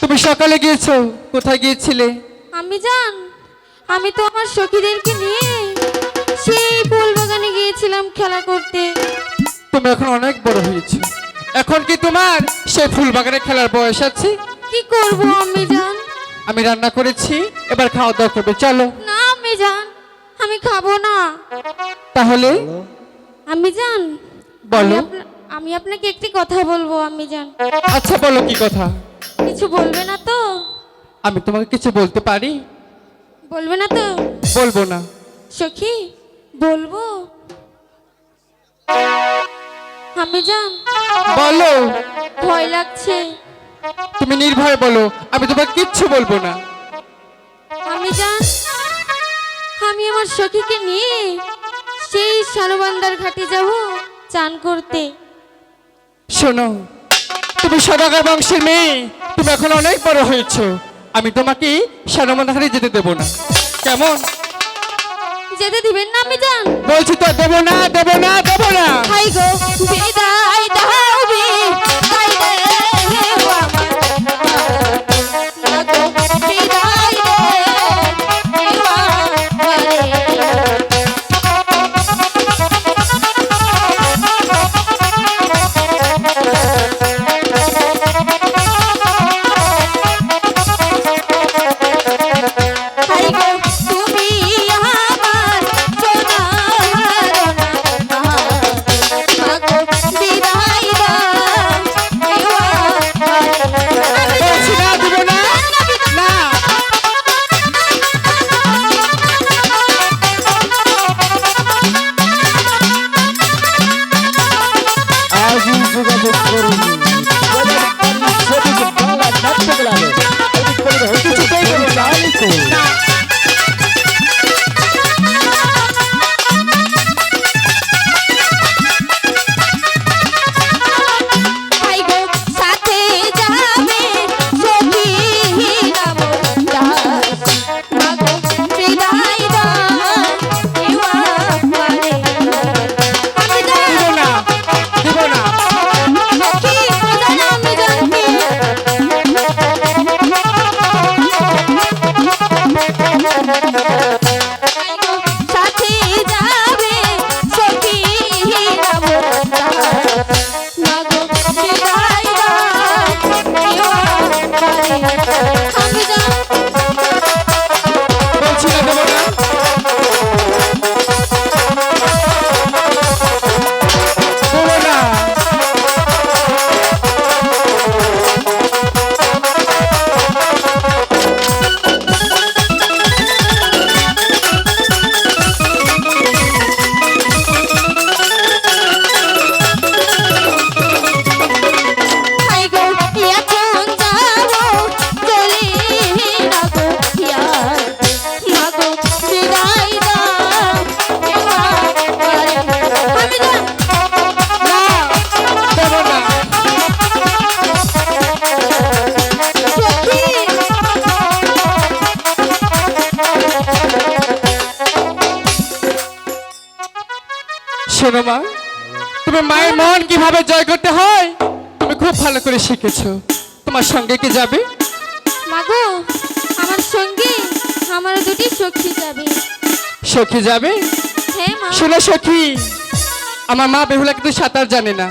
তুমি সকালে গিয়েছো কোথায় গিয়েছিলে? আমি জান আমি তো আমার সখীদেরকে নিয়ে সেই ফুল বাগানে গিয়েছিলাম খেলা করতে। তুমি এখন অনেক বড় হয়েছো। এখন কি তোমার? সেই ফুল বাগানে খেলার বয়স আছে। কি করব আমি জান? আমি রান্না করেছি এবার খাওয়া দাওয়া করবে চলো। না আমি জান আমি খাব না। তাহলে? আমি জান বলো। আমি আমি আপনাকে একটি কথা বলব আমি জান। আচ্ছা বলো কি কথা? কিছু বলবে না তো? আমি তোমাকে কিছু বলতে পারি? বলবে না তো? বলব না। সখী বলব। আমি জান বলো। ভয় লাগছে। তুমি নির্ভয় বলো আমি তোমাকে কিচ্ছু বলব না। আমি জান আমি আমার সখীকে নিয়ে সেই সারবান্দার ঘাটে যাব চান করতে। শোনো তুমি সদাগর বংশের মেয়ে তুমি এখন অনেক বড় হয়েছো। আমি তোমাকে সানমন্দাহারে যেতে দেবো না। কেমন? যেতে দিবেন না আমি জান বলছি তো দেবো না দেবো না দেবো না। হাই গো বিদায় দাও শোনো মা তুমি মায়ের মন কীভাবে জয় করতে হয় তুমি খুব ভালো করে শিখেছো। তোমার সঙ্গে কি যাবে? মাগো আমার সঙ্গে আমার দুটি সখী যাবে। সখী যাবে? হ্যাঁ মা। শোনো সখী আমার মা বেহুলা কিন্তু সাঁতার জানে না।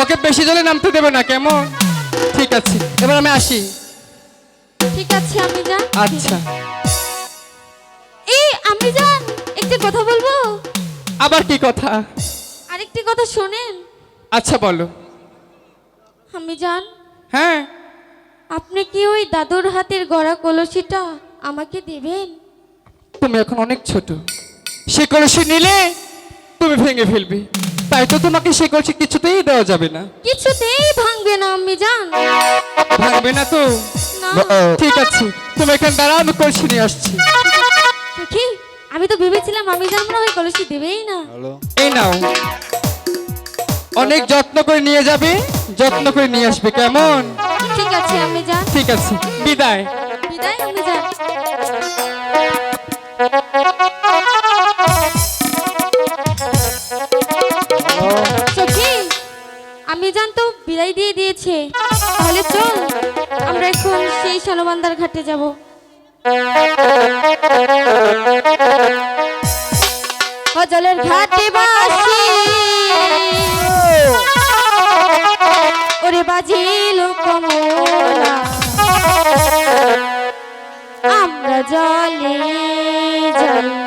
ওকে বেশি জলে নামতে দেবে না কেমন? ঠিক আছে এবার আমি আসি। ঠিক আছে আমি যান আচ্ছা। এই আমি যান একটি কথা বলব? আবার কি কথা? আরেকটি কথা শোনেন। আচ্ছা বলো। আমি যান হ্যাঁ। আপনি কি ওই দাদুর হাতের গড়া কলসিটা আমাকে দেবেন? তুমি এখন অনেক ছোট। সে কলসি নিলে তুমি ভেঙে ফেলবে। তাই তো তোমাকে সে কলসি কিছুতেই দেওয়া যাবে না। কিছুতেই ভাঙবে না আমি যান ভাঙবে না তো? না। ঠিক আছে তুমি এখানে দাঁড়াও আমি কলসি নিয়ে আসছি। আমি তো ভেবেছিলাম আমি জানব না ওই কলসি দেবেই না। এই নাও। অনেক যত্ন করে নিয়ে যাবে যত্ন করে নিয়ে আসবে কেমন? ঠিক আছে আমি যা। ঠিক আছে বিদায়। বিদায় আমি যা। আমি তো বিদায় দিয়ে দিয়েছে। তাহলে চল আমরা এখন সেই সালোবান্দার ঘাটে যাব। অজলের ঘাটে বাসি। ওরে বাজিল কমলা আমরা জলে যাই।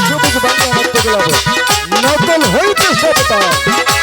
সবুজ বাংলা হতে গেলাম নকল হইতে সব